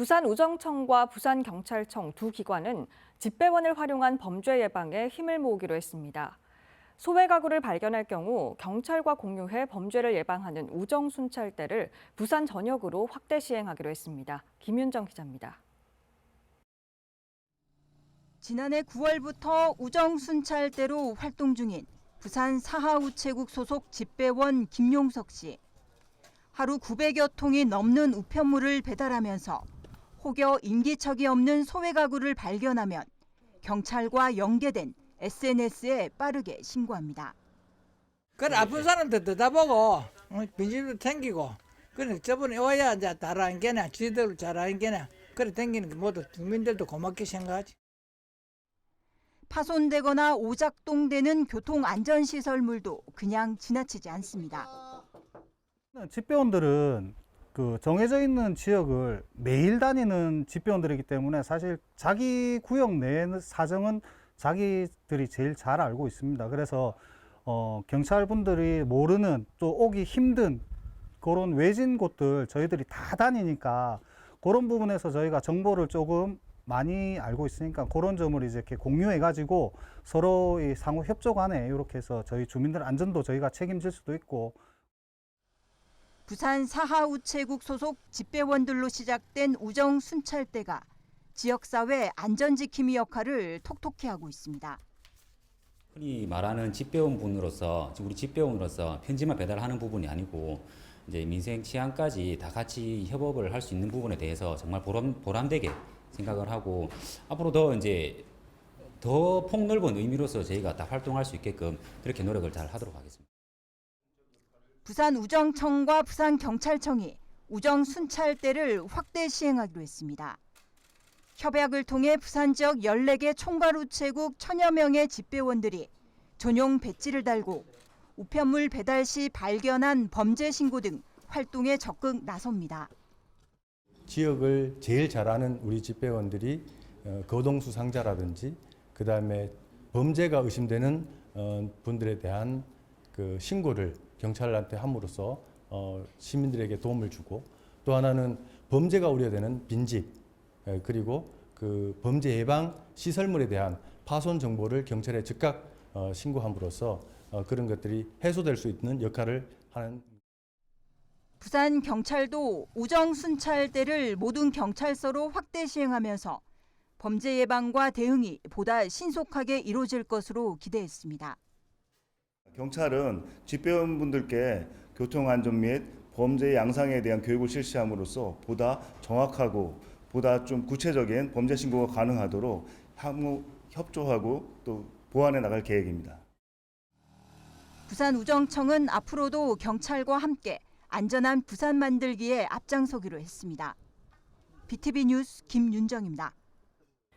부산 우정청과 부산 경찰청 두 기관은 집배원을 활용한 범죄 예방에 힘을 모으기로 했습니다. 소외 가구를 발견할 경우 경찰과 공유해 범죄를 예방하는 우정 순찰대를 부산 전역으로 확대 시행하기로 했습니다. 김윤정 기자입니다. 지난해 9월부터 우정 순찰대로 활동 중인 부산 사하우체국 소속 집배원 김용석 씨. 하루 900여 통이 넘는 우편물을 배달하면서 혹여 인기척이 없는 소외 가구를 발견하면 경찰과 연계된 SNS에 빠르게 신고합니다. 그래 아픈 사람들 듣다보고 어, 빈집도 챙기고 그래 저번에 와야 이제 잘하는 게네 지들 잘하는 게네 그래 댕기는 게 모두 국민들도 고맙게 생각하지 파손되거나 오작동되는 교통안전시설물도 그냥 지나치지 않습니다. 집배원들은 그 정해져 있는 지역을 매일 다니는 집배원들이기 때문에 사실 자기 구역 내 사정은 자기들이 제일 잘 알고 있습니다. 그래서 어, 경찰분들이 모르는 또 오기 힘든 그런 외진 곳들 저희들이 다 다니니까 그런 부분에서 저희가 정보를 조금 많이 알고 있으니까 그런 점을 이제 이렇게 공유해 가지고 서로 이 상호 협조 간에 이렇게 해서 저희 주민들 안전도 저희가 책임질 수도 있고 부산 사하우체국 소속 집배원들로 시작된 우정 순찰대가 지역사회 안전지킴이 역할을 톡톡히 하고 있습니다. 흔히 말하는 집배원분으로서 우리 집배원으로서 편지만 배달하는 부분이 아니고 이제 민생 치안까지 다 같이 협업을 할 수 있는 부분에 대해서 정말 보람 보람되게 생각을 하고 앞으로 더 이제 더 폭넓은 의미로서 저희가 다 활동할 수 있게끔 그렇게 노력을 잘 하도록 하겠습니다. 부산 우정청과 부산 경찰청이 우정 순찰대를 확대 시행하기로 했습니다. 협약을 통해 부산 지역 14개 총괄 우체국 천여 명의 집배원들이 전용 배지를 달고 우편물 배달 시 발견한 범죄 신고 등 활동에 적극 나섭니다. 지역을 제일 잘 아는 우리 집배원들이 어, 거동수 상자라든지 그 다음에 범죄가 의심되는 어, 분들에 대한 그 신고를 경찰한테 함으로써 어, 시민들에게 도움을 주고 또 하나는 범죄가 우려되는 빈집 에, 그리고 그 범죄 예방 시설물에 대한 파손 정보를 경찰에 즉각 어, 신고함으로써 어, 그런 것들이 해소될 수 있는 역할을 하는 부산 경찰도 우정 순찰대를 모든 경찰서로 확대 시행하면서 범죄 예방과 대응이 보다 신속하게 이루어질 것으로 기대했습니다. 경찰은 집배원분들께 교통안전 및 범죄 양상에 대한 교육을 실시함으로써 보다 정확하고 보다 좀 구체적인 범죄 신고가 가능하도록 향후 협조하고 또 보완해 나갈 계획입니다. 부산 우정청은 앞으로도 경찰과 함께 안전한 부산 만들기에 앞장서기로 했습니다. BTV 뉴스 김윤정입니다.